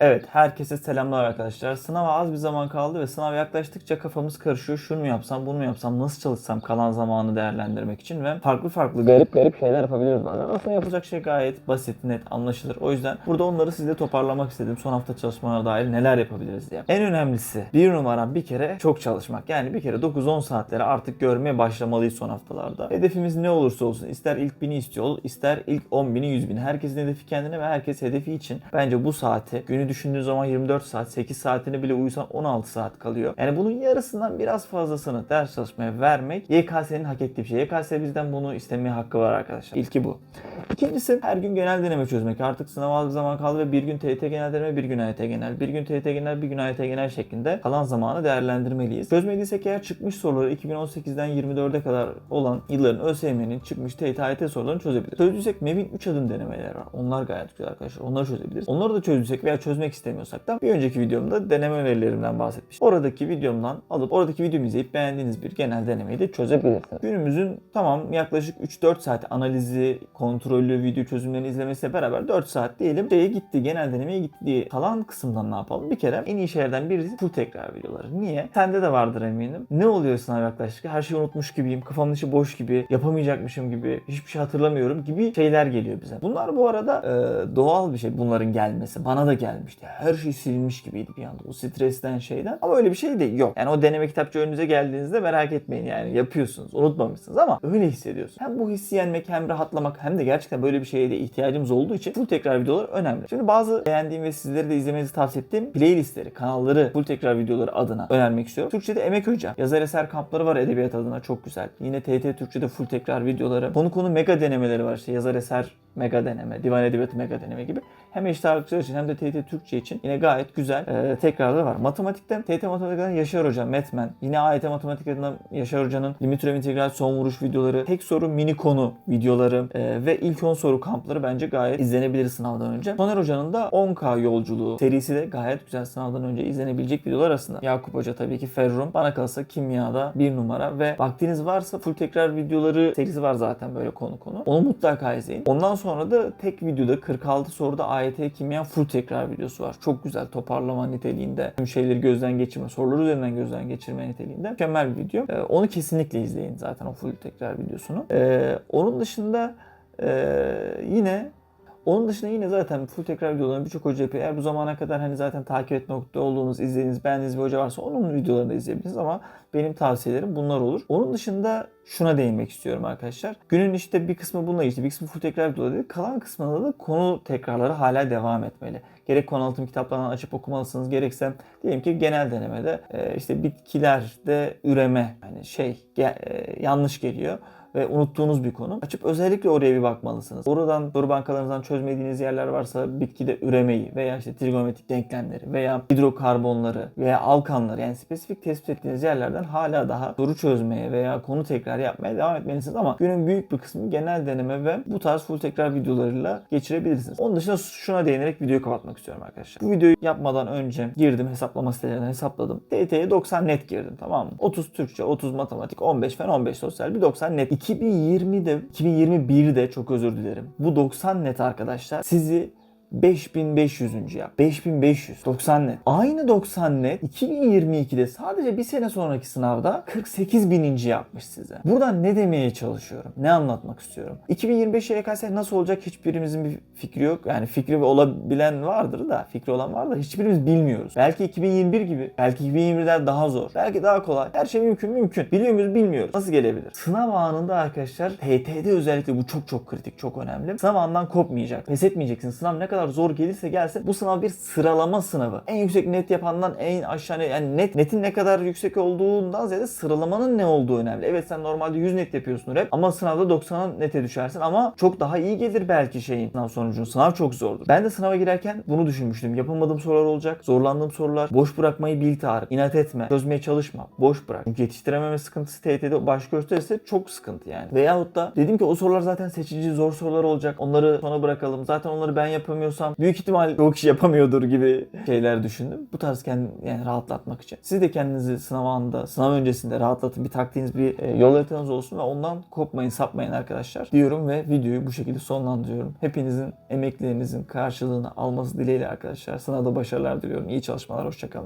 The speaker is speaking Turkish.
Evet, herkese selamlar arkadaşlar. Sınava az bir zaman kaldı ve sınav yaklaştıkça kafamız karışıyor. Şunu mu yapsam, bunu mu yapsam, nasıl çalışsam kalan zamanı değerlendirmek için ve farklı farklı garip garip şeyler yapabiliyoruz bazen. Aslında yapılacak şey gayet basit, net, anlaşılır. O yüzden burada onları size toparlamak istedim. Son hafta çalışmalara dair neler yapabiliriz diye. En önemlisi bir numaram bir kere çok çalışmak. Yani bir kere 9-10 saatleri artık görmeye başlamalıyız son haftalarda. Hedefimiz ne olursa olsun ister ilk 1000'i istiyor ol, ister ilk 10.000'i 100.000'i. Herkesin hedefi kendine ve herkes hedefi için bence bu saati günü düşündüğün zaman 24 saat 8 saatini bile uyusan 16 saat kalıyor. Yani bunun yarısından biraz fazlasını ders çalışmaya vermek YKS'nin hak ettiği bir şey. YKS bizden bunu istemeye hakkı var arkadaşlar. İlki bu. İkincisi her gün genel deneme çözmek. Artık sınava az zaman kaldı ve bir gün TYT genel deneme, bir gün AYT genel, bir gün TYT genel, bir gün AYT genel şeklinde kalan zamanı değerlendirmeliyiz. Çözmediysek eğer çıkmış soruları 2018'den 24'e kadar olan yılların ÖSYM'nin çıkmış TYT AYT sorularını çözebiliriz. Çözdüysek MEB'in 3 adım denemeleri var. Onlar gayet güzel arkadaşlar. Onları çözebiliriz. Onları da çözdüysek veya çözmek istemiyorsak da bir önceki videomda deneme önerilerimden bahsetmiştim. Oradaki videomdan alıp oradaki videomu izleyip beğendiğiniz bir genel denemeyi de çözebilirsiniz. Günümüzün tamam yaklaşık 3-4 saat analizi, kontrollü video çözümlerini izlemesiyle beraber 4 saat diyelim şeye gitti, genel denemeye gitti kalan kısımdan ne yapalım? Bir kere en iyi şeylerden birisi full tekrar videoları. Niye? Sende de vardır eminim. Ne oluyor sınav yaklaştıkça? Her şeyi unutmuş gibiyim, kafamın içi boş gibi, yapamayacakmışım gibi, hiçbir şey hatırlamıyorum gibi şeyler geliyor bize. Bunlar bu arada e, doğal bir şey bunların gelmesi. Bana da gelmişti. Her şey silinmiş gibiydi bir anda. O stresten şeyden. Ama öyle bir şey de yok. Yani o deneme kitapçı önünüze geldiğinizde merak etmeyin yani yapıyorsunuz. Unutmamışsınız ama öyle hissediyorsunuz. Hem bu hissi yenmek hem rahatlamak hem de gerçekten böyle bir şeye de ihtiyacımız olduğu için full tekrar videolar önemli. Şimdi bazı beğendiğim ve sizlere de izlemenizi tavsiye ettiğim playlistleri, kanalları full tekrar videoları adına önermek istiyorum. Türkçe'de Emek Hoca, yazar eser kampları var edebiyat adına çok güzel. Yine TT Türkçe'de full tekrar videoları. Konu konu mega denemeleri var işte yazar eser mega deneme, divan edebiyatı mega deneme gibi. Hem eşit ağırlıkçılar için hem de TYT Türkçe için yine gayet güzel e, tekrarları var. Matematikten TYT Matematik'ten Yaşar Hoca, Metmen. Yine AYT Matematik adına Yaşar Hoca'nın limit türev integral son vuruş videoları, tek soru mini konu videoları e, ve ilk 10 soru kampları bence gayet izlenebilir sınavdan önce. Soner Hoca'nın da 10K yolculuğu serisi de gayet güzel sınavdan önce izlenebilecek videolar arasında. Yakup Hoca tabii ki Ferrum. Bana kalsa kimyada bir numara ve vaktiniz varsa full tekrar videoları serisi var zaten böyle konu konu. Onu mutlaka izleyin. Ondan sonra da tek videoda 46 soruda AYT kimya full tekrar videosu var. Çok güzel toparlama niteliğinde. Tüm şeyleri gözden geçirme, soruları üzerinden gözden geçirme niteliğinde. Mükemmel bir video. Ee, onu kesinlikle izleyin zaten o full tekrar videosunu. Ee, onun dışında ee, yine onun dışında yine zaten full tekrar videolarını birçok hoca yapıyor. Eğer bu zamana kadar hani zaten takip etmekte olduğunuz, izlediğiniz, beğendiğiniz bir hoca varsa onun videolarını da izleyebilirsiniz ama benim tavsiyelerim bunlar olur. Onun dışında şuna değinmek istiyorum arkadaşlar. Günün işte bir kısmı bununla geçti. Bir kısmı full tekrar videoları dedi. Kalan kısmında da konu tekrarları hala devam etmeli. Gerek konu anlatım kitaplarından açıp okumalısınız. Gerekse diyelim ki genel denemede e, işte bitkilerde üreme yani şey e, yanlış geliyor ve unuttuğunuz bir konu. Açıp özellikle oraya bir bakmalısınız. Oradan soru bankalarınızdan çözmediğiniz yerler varsa bitkide üremeyi veya işte trigonometrik denklemleri veya hidrokarbonları veya alkanları yani spesifik tespit ettiğiniz yerlerden hala daha soru çözmeye veya konu tekrar yapmaya devam etmelisiniz ama günün büyük bir kısmı genel deneme ve bu tarz full tekrar videolarıyla geçirebilirsiniz. Onun dışında şuna değinerek videoyu kapatmak istiyorum arkadaşlar. Bu videoyu yapmadan önce girdim hesaplama sitelerinden hesapladım. TYT'ye 90 net girdim tamam mı? 30 Türkçe, 30 matematik, 15 fen, 15 sosyal bir 90 net. 2020'de, 2021'de çok özür dilerim. Bu 90 net arkadaşlar sizi 5500. yap. 5500. 90 net. Aynı 90 net 2022'de sadece bir sene sonraki sınavda 48 bininci yapmış size. Buradan ne demeye çalışıyorum? Ne anlatmak istiyorum? 2025 YKS nasıl olacak hiçbirimizin bir fikri yok. Yani fikri olabilen vardır da, fikri olan var da hiçbirimiz bilmiyoruz. Belki 2021 gibi, belki 2021'den daha zor. Belki daha kolay. Her şey mümkün mümkün. Biliyor muyuz bilmiyoruz. Nasıl gelebilir? Sınav anında arkadaşlar TT'de özellikle bu çok çok kritik, çok önemli. Sınav anından kopmayacak. Pes etmeyeceksin. Sınav ne kadar zor gelirse gelsin bu sınav bir sıralama sınavı. En yüksek net yapandan en aşağı yani net netin ne kadar yüksek olduğundan ziyade sıralamanın ne olduğu önemli. Evet sen normalde 100 net yapıyorsun hep ama sınavda 90'a nete düşersin ama çok daha iyi gelir belki şeyin sınav sonucun. Sınav çok zordur. Ben de sınava girerken bunu düşünmüştüm. Yapamadığım sorular olacak. Zorlandığım sorular. Boş bırakmayı bil Tarık. İnat etme. Çözmeye çalışma. Boş bırak. Çünkü yetiştirememe sıkıntısı TYT'de baş gösterirse çok sıkıntı yani. Veyahut da dedim ki o sorular zaten seçici zor sorular olacak. Onları sona bırakalım. Zaten onları ben yapamıyorum yapamıyorsam büyük ihtimal çoğu kişi yapamıyordur gibi şeyler düşündüm. Bu tarz kendini yani rahatlatmak için. Siz de kendinizi sınav anında, sınav öncesinde rahatlatın. Bir taktiğiniz, bir e, yol haritanız olsun ve ondan kopmayın, sapmayın arkadaşlar diyorum ve videoyu bu şekilde sonlandırıyorum. Hepinizin emeklerinizin karşılığını alması dileğiyle arkadaşlar. Sınavda başarılar diliyorum. İyi çalışmalar, hoşçakalın.